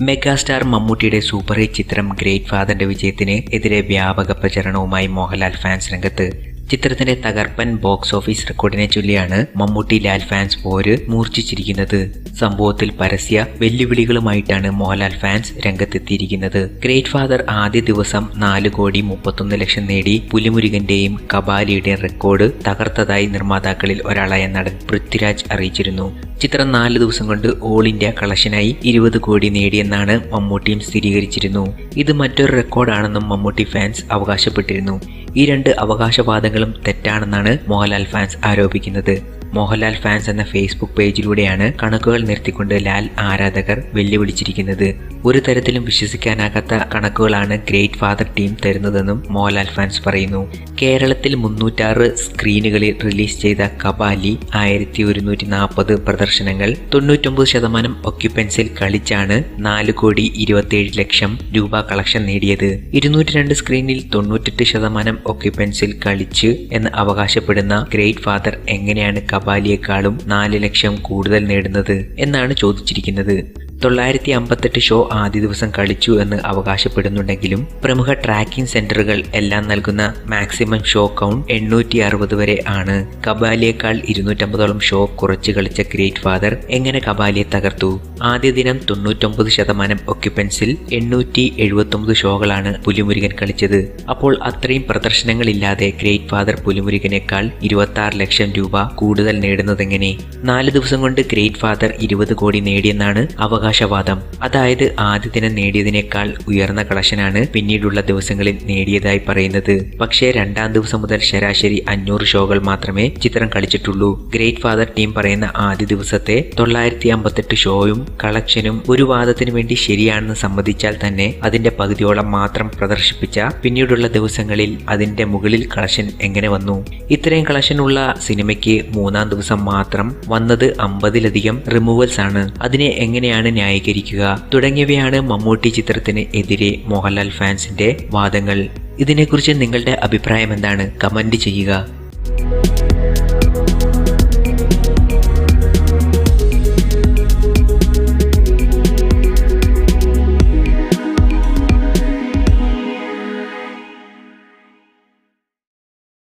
Megastar മമ്മൂട്ടിയുടെ super hit ചിത്രം great ഫാദറിന്റെ വിജയത്തിന് എതിരെ വ്യാപക പ്രചരണവുമായി മോഹൻലാൽ ഫാൻസ് രംഗത്ത്. ചിത്രത്തിന്റെ തകർപ്പൻ ബോക്സ് ഓഫീസ് റെക്കോർഡിനെ ചൊല്ലിയാണ് മമ്മൂട്ടി ലാൽ ഫാൻസ് പോര് മൂർച്ഛിച്ചിരിക്കുന്നത്. സംഭവത്തിൽ പരസ്യ വെല്ലുവിളികളുമായിട്ടാണ് മോഹൻലാൽ ഫാൻസ് രംഗത്തെത്തിയിരിക്കുന്നത്. ഗ്രേറ്റ് ഫാദർ ആദ്യ ദിവസം നാല് കോടി മുപ്പത്തൊന്ന് ലക്ഷം നേടി പുലിമുരുകന്റെയും കബാലിയുടെയും റെക്കോർഡ് തകർത്തതായി നിർമ്മാതാക്കളിൽ ഒരാളായ നടൻ പൃഥ്വിരാജ് അറിയിച്ചിരുന്നു. ചിത്രം നാല് ദിവസം കൊണ്ട് ഓൾ ഇന്ത്യ കളക്ഷനായി ഇരുപത് കോടി നേടിയെന്നാണ് മമ്മൂട്ടിയും സ്ഥിരീകരിച്ചിരുന്നു. ഇത് മറ്റൊരു റെക്കോർഡാണെന്നും മമ്മൂട്ടി ഫാൻസ് അവകാശപ്പെട്ടിരുന്നു. ഈ രണ്ട് അവകാശവാദങ്ങളും തെറ്റാണെന്നാണ് മോഹൻലാൽ ഫാൻസ് ആരോപിക്കുന്നത്. മോഹൻലാൽ ഫാൻസ് എന്ന ഫേസ്ബുക്ക് പേജിലൂടെയാണ് കണക്കുകൾ നിർത്തിക്കൊണ്ട് ലാൽ ആരാധകർ വെല്ലുവിളിച്ചിരിക്കുന്നത്. ഒരു തരത്തിലും വിശ്വസിക്കാനാകാത്ത കണക്കുകളാണ് ഗ്രേറ്റ് ഫാദർ ടീം തരുന്നതെന്നും മോഹൻലാൽ ഫാൻസ് പറയുന്നു. കേരളത്തിൽ മുന്നൂറ്റാറ് സ്ക്രീനുകളിൽ റിലീസ് ചെയ്ത കബാലി ആയിരത്തി ഒരുന്നൂറ്റി നാൽപ്പത് പ്രദർശനങ്ങൾ തൊണ്ണൂറ്റൊമ്പത് ശതമാനം ഒക്യുപ്പൻസിൽ കളിച്ചാണ് നാല് കോടി ഇരുപത്തിയേഴ് ലക്ഷം രൂപ കളക്ഷൻ നേടിയത്. ഇരുന്നൂറ്റി രണ്ട് സ്ക്രീനിൽ തൊണ്ണൂറ്റെട്ട് ശതമാനം ഒക്യുപ്പൻസിൽ കളിച്ച് എന്ന് അവകാശപ്പെടുന്ന ഗ്രേറ്റ് ഫാദർ എങ്ങനെയാണ് കബാലിയെക്കാളും നാല് ലക്ഷം കൂടുതൽ നേടുന്നത് എന്നാണ് ചോദിച്ചിരിക്കുന്നത്. തൊള്ളായിരത്തി അമ്പത്തെട്ട് ഷോ ആദ്യ ദിവസം കളിച്ചു എന്ന് അവകാശപ്പെടുന്നുണ്ടെങ്കിലും പ്രമുഖ ട്രാക്കിംഗ് സെന്ററുകൾ എല്ലാം നൽകുന്ന മാക്സിമം ഷോ കൗണ്ട് എണ്ണൂറ്റി അറുപത് വരെ ആണ്. കബാലിയേക്കാൾ ഇരുന്നൂറ്റമ്പതോളം ഷോ കുറച്ച് കളിച്ച ഗ്രേറ്റ് ഫാദർ എങ്ങനെ കബാലിയെ തകർത്തു? ആദ്യ ദിനം തൊണ്ണൂറ്റൊമ്പത് ശതമാനം ഒക്യുപ്പൻസിൽ എണ്ണൂറ്റി എഴുപത്തൊമ്പത് ഷോകളാണ് പുലിമുരുകൻ കളിച്ചത്. അപ്പോൾ അത്രയും പ്രദർശനങ്ങളില്ലാതെ ഗ്രേറ്റ് ഫാദർ പുലിമുരുകനേക്കാൾ ഇരുപത്തി ലക്ഷം രൂപ കൂടുതൽ നേടുന്നതെങ്ങനെ? നാല് ദിവസം കൊണ്ട് ഗ്രേറ്റ് ഫാദർ ഇരുപത് കോടി നേടിയെന്നാണ് അവകാശവാദം. അതായത് ആദ്യ ദിനം നേടിയതിനേക്കാൾ ഉയർന്ന കളക്ഷനാണ് പിന്നീടുള്ള ദിവസങ്ങളിൽ നേടിയതായി പറയുന്നത്. പക്ഷേ രണ്ടാം ദിവസം മുതൽ ശരാശരി അഞ്ഞൂറ് ഷോകൾ മാത്രമേ ചിത്രം കളിച്ചിട്ടുള്ളൂ. ഗ്രേറ്റ് ഫാദർ ടീം പറയുന്ന ആദ്യ ദിവസത്തെ തൊള്ളായിരത്തി അമ്പത്തെട്ട് ഷോയും കളക്ഷനും ഒരു വാദത്തിന് വേണ്ടി ശരിയാണെന്ന് സമ്മതിച്ചാൽ തന്നെ അതിന്റെ പകുതിയോളം മാത്രം പ്രദർശിപ്പിച്ച പിന്നീടുള്ള ദിവസങ്ങളിൽ അതിന്റെ മുകളിൽ കളക്ഷൻ എങ്ങനെ വന്നു? ഇത്രയും കളക്ഷനുള്ള സിനിമയ്ക്ക് മൂന്നാം ദിവസം മാത്രം വന്നത് അമ്പതിലധികം റിമൂവൽസ് ആണ് അതിനെ എങ്ങനെയാണ് ന്യായീകരിക്കുക തുടങ്ങിയവയാണ് മമ്മൂട്ടി ചിത്രത്തിന് എതിരെ മോഹൻലാൽ ഫാൻസിന്റെ വാദങ്ങൾ. ഇതിനെക്കുറിച്ച് നിങ്ങളുടെ അഭിപ്രായം എന്താണ് കമന്റ് ചെയ്യുക.